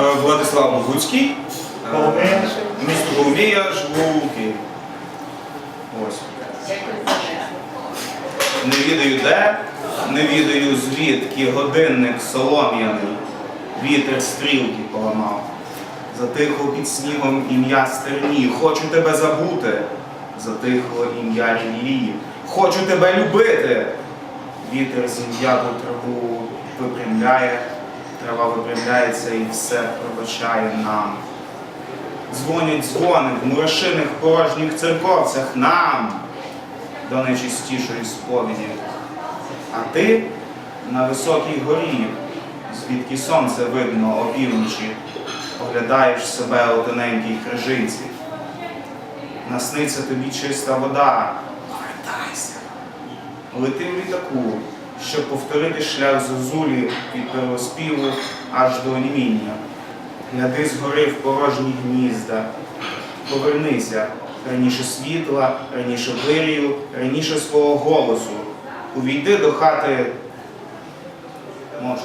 Владислав Богуцький. Е. Місто Коломія, живу у Києві. Ось. Не відаю де, не відаю звідки годинник солом'яний, вітер стрілки поламав. Затихло під снігом ім'я стерні. Хочу тебе забути. Затихло ім'я рілії. Хочу тебе любити. Вітер зім'яту траву випрямляє, трава випрямляється і все пробачає нам. Дзвонять дзвони в мурашиних порожніх церковцях нам до найчистішої сповіді. А ти на високій горі, звідки сонце видно опівночі, оглядаєш себе у тоненькій крижинці. Насниться тобі чиста вода, повертайся. Лети в літаку, щоб повторити шлях зозулі від первоспіву аж до оніміння. Гляди згори в порожні гнізда. Повернися раніше світла, раніше вирію, раніше свого голосу. Увійди до хати може.